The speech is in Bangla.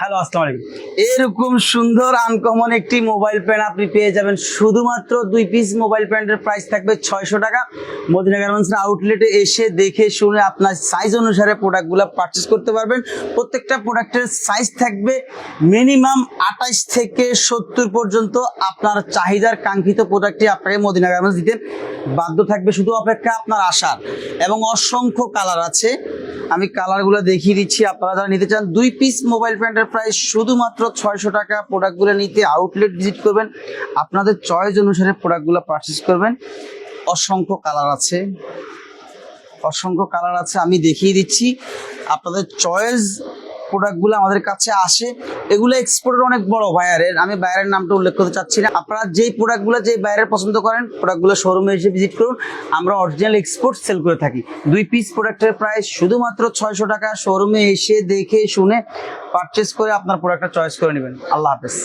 হ্যালো আসসালামু আলাইকুম। এরকম সুন্দর আনকমন একটি মোবাইল প্যান্ট আপনি পেয়ে যাবেন। শুধুমাত্র দুই পিস মোবাইল প্যান্টের প্রাইস থাকবে ছয়শো টাকা। মদিনা গার্মেন্টস আউটলেটে এসে দেখে শুনে আপনার সাইজ অনুসারে প্রোডাক্টগুলো পারচেস করতে পারবেন। প্রত্যেকটা প্রোডাক্টের সাইজ থাকবে মিনিমাম আঠাইশ থেকে সত্তর পর্যন্ত আপনার চাহিদার কাঙ্ক্ষিত প্রোডাক্টটি আপনাকে মদিনা গার্মেন্টস দিতে বাধ্য থাকবে। শুধু অপেক্ষা আপনার আসার এবং অসংখ্য কালার আছে। আমি কালারগুলো দেখিয়ে দিচ্ছি। আপনারা যারা নিতে চান, দুই পিস মোবাইল প্যান্টের প্রাইস শুধুমাত্র ছয়শো টাকা প্রোডাক্টগুলো নিতে আউটলেট ভিজিট করবেন। আপনাদের চয়েস অনুসারে প্রোডাক্টগুলো পারচেস করবেন। অসংখ্য কালার আছে। অসংখ্য কালার আছে, আমি দেখিয়ে দিচ্ছি। আপনাদের চয়েস প্রোডাক্টগুলো আমাদের কাছে আসে, এগুলো এক্সপোর্টের অনেক বড় বায়ারের আমি বায়ারের নামটা উল্লেখ করতে চাচ্ছি না। আপনারা যেই প্রোডাক্টগুলো যেই বায়ারের পছন্দ করেন প্রোডাক্টগুলো শোরুমে এসে ভিজিট করুন। আমরা অরিজিনাল এক্সপোর্ট সেল করে থাকি। দুই পিস প্রোডাক্টের প্রাইস শুধুমাত্র ছয়শো টাকা। শোরুমে এসে দেখে, শুনে পারচেস করে আপনার প্রোডাক্টটা চয়েস করে নেবেন। আল্লাহ হাফেজ।